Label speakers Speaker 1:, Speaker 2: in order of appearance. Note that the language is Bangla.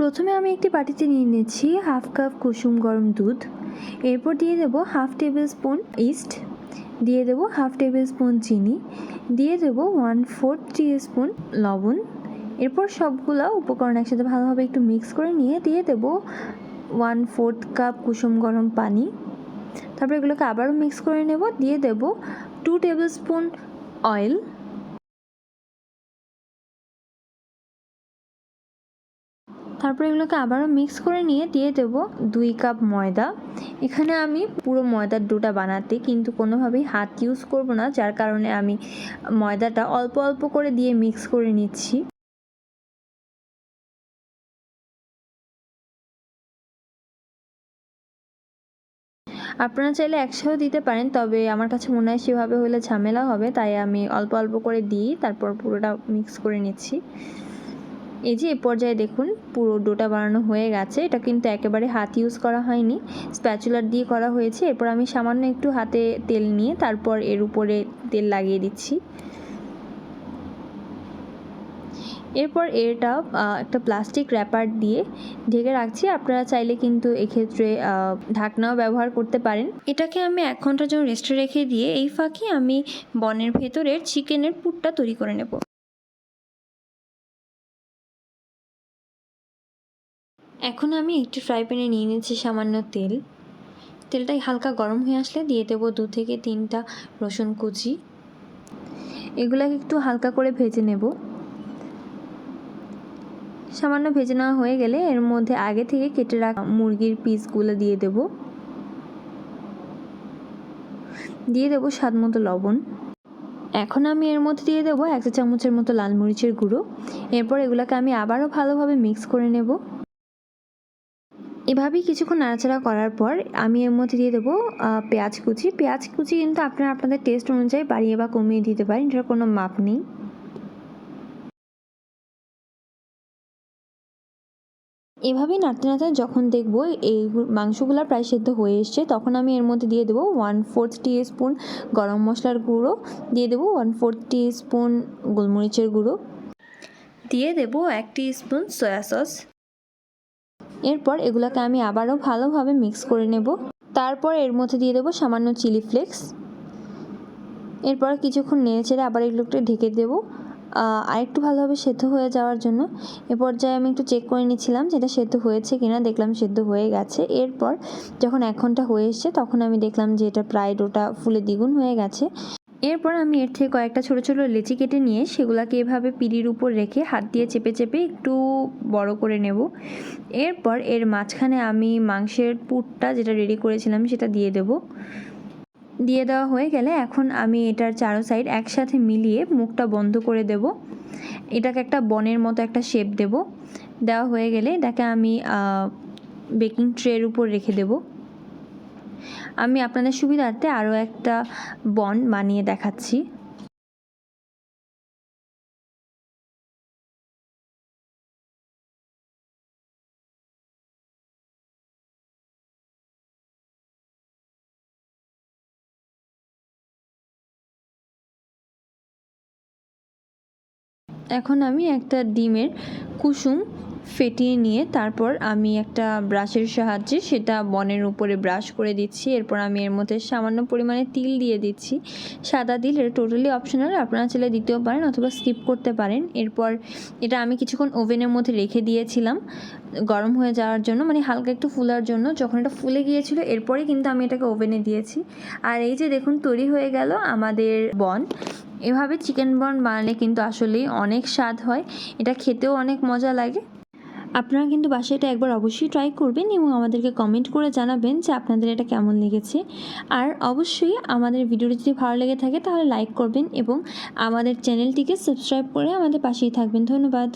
Speaker 1: প্রথমে আমি একটি বাটিতে নিয়ে নিচ্ছি হাফ কাপ কুসুম গরম দুধ। এরপর দিয়ে দেবো হাফ টেবিল স্পুন ইস্ট। দিয়ে দেবো হাফ টেবিল স্পুন চিনি। দিয়ে দেবো ওয়ান ফোর্থ টি স্পুন লবণ। এরপর সবগুলো উপকরণ একসাথে ভালোভাবে একটু মিক্স করে নিয়ে দিয়ে দেবো ওয়ান ফোর্থ কাপ কুসুম গরম পানি। তারপর এগুলোকে আবারও মিক্স করে নেব। দিয়ে দেব টু টেবিল স্পুন অয়েল। তারপর এগুলোকে আবারও মিক্স করে নিয়ে দিয়ে দেব দুই কাপ ময়দা। এখানে আমি পুরো ময়দার ডোটা বানাতে কিন্তু কোনোভাবেই হাত ইউজ করব না, যার কারণে আমি ময়দাটা অল্প অল্প করে দিয়ে মিক্স করে নিচ্ছি। আপনারা চাইলে একসাথেও দিতে পারেন, তবে আমার কাছে মনে হয় সেভাবে হলে ঝামেলা হবে, তাই আমি অল্প অল্প করে দিই, তারপর পুরোটা মিক্স করে নিচ্ছি। এই যে এ পর্যায়ে দেখুন, পুরো ডোটা বানানো হয়ে গেছে। এটা কিন্তু একেবারে হাত ইউজ করা হয়নি। স্প্যাচুলার দিয়ে করা হয়েছে। এরপর আমি সামান্য একটু হাতে তেল নিয়ে তারপর এর উপরে তেল লাগিয়ে দিচ্ছি। এরপর এটা একটা প্লাস্টিক র্যাপার দিয়ে ঢেকে রাখছি। আপনারা চাইলে কিন্তু এক্ষেত্রে ঢাকনাও ব্যবহার করতে পারেন। এটাকে আমি এক ঘণ্টার জন্য রেস্টে রেখে দিয়ে এই ফাঁকে আমি বনের ভেতরের চিকেনের পুরটা তৈরি করে নেব। এখন আমি একটি ফ্রাই প্যানে নিয়ে নিচ্ছি সামান্য তেল। তেলটাই হালকা গরম হয়ে আসলে দিয়ে দেবো দু থেকে তিনটা রসুন কুচি। এগুলাকে একটু হালকা করে ভেজে নেব। সামান্য ভেজে নেওয়া হয়ে গেলে এর মধ্যে আগে থেকে কেটে রাখা মুরগির পিসগুলো দিয়ে দেব। দিয়ে দেবো স্বাদ মতো লবণ। এখন আমি এর মধ্যে দিয়ে দেবো এক চামচের মতো লাল মরিচের গুঁড়ো। এরপর এগুলোকে আমি আবারও ভালোভাবে মিক্স করে নেব। এভাবেই কিছুক্ষণ নাড়াচাড়া করার পর আমি এর মধ্যে দিয়ে দেবো পেঁয়াজ কুচি। পেঁয়াজ কুচি কিন্তু আপনারা আপনাদের টেস্ট অনুযায়ী বাড়িয়ে বা কমিয়ে দিতে পারেন, এটার কোনো মাপ নেই। এভাবেই নাড়তে নাড়তে যখন দেখব এই মাংসগুলো প্রায় সেদ্ধ হয়ে এসছে, তখন আমি এর মধ্যে দিয়ে দেবো ওয়ান ফোর্থ টি স্পুন গরম মশলার গুঁড়ো, দিয়ে দেবো ওয়ান ফোর্থ টি স্পুন গোলমরিচের গুঁড়ো, দিয়ে দেবো এক স্পুন সয়া সস এরপর এগুলোকে আমি আবারও ভালোভাবে মিক্স করে নেব। তারপর এর মধ্যে দিয়ে দেবো সামান্য চিলি ফ্লেক্স। এরপর কিছুক্ষণ নেড়ে চেড়ে আবার এগুলোকে ঢেকে দেবো। আরেকটু ভালোভাবে সেদ্ধ হয়ে যাওয়ার জন্য। এ পর্যায়ে আমি একটু চেক করে নিচ্ছিলাম যেটা সেদ্ধ হয়েছে কিনা। দেখলাম সেদ্ধ হয়ে গেছে। এরপর যখন এক ঘণ্টা হয়ে এসছে, তখন আমি দেখলাম যে এটা প্রায় ডোটা ফুলে দ্বিগুণ হয়ে গেছে। এরপর আমি এর থেকে কয়েকটা ছোটো ছোটো লেচি কেটে নিয়ে সেগুলোকে এভাবে পিড়ির উপর রেখে হাত দিয়ে চেপে চেপে একটু বড় করে নেব। এরপর এর মাঝখানে আমি মাংসের পুরটা যেটা রেডি করেছিলাম সেটা দিয়ে দেব। দিয়ে দেওয়া হয়ে গেলে এখন আমি এটার চারো সাইড একসাথে মিলিয়ে মুখটা বন্ধ করে দেব। এটাকে একটা বনের মতো একটা শেপ দেব। দেওয়া হয়ে গেলে এটাকে আমি বেকিং ট্রের উপর রেখে দেবো। আমি আপনাদের সুবিধার্থে আরও একটা বন বানিয়ে দেখাচ্ছি। এখন আমি একটা ডিমের কুসুম ফেটিয়ে নিয়ে তারপর আমি একটা ব্রাশের সাহায্যে সেটা বনের উপরে ব্রাশ করে দিচ্ছি। এরপর আমি এর মধ্যে সামান্য পরিমাণে তিল দিয়ে দিচ্ছি। সাদা তিল এটা টোটালি অপশনাল আপনারা চাইলে দিতেও পারেন অথবা স্কিপ করতে পারেন। এরপর এটা আমি কিছুক্ষণ ওভেনের মধ্যে রেখে দিয়েছিলাম গরম হয়ে যাওয়ার জন্য মানে হালকা একটু ফুলার জন্য। যখন এটা ফুলে গিয়েছিল, এরপরে কিন্তু আমি এটাকে ওভেনে দিয়েছি। আর এই যে দেখুন, তৈরি হয়ে গেল আমাদের বন। এভাবে চিকেন বন বানালে কিন্তু আসলেই অনেক স্বাদ হয়। এটা খেতেও অনেক মজা লাগে। আপনারা কিন্তু বাসায় এটা একবার অবশ্যই ট্রাই করবেন এবং আমাদেরকে কমেন্ট করে জানাবেন যে আপনাদের এটা কেমন লেগেছে। আর অবশ্যই আমাদের ভিডিওটি যদি ভালো লেগে থাকে তাহলে লাইক করবেন এবং আমাদের চ্যানেলটিকে সাবস্ক্রাইব করে আমাদের পাশেই থাকবেন। ধন্যবাদ।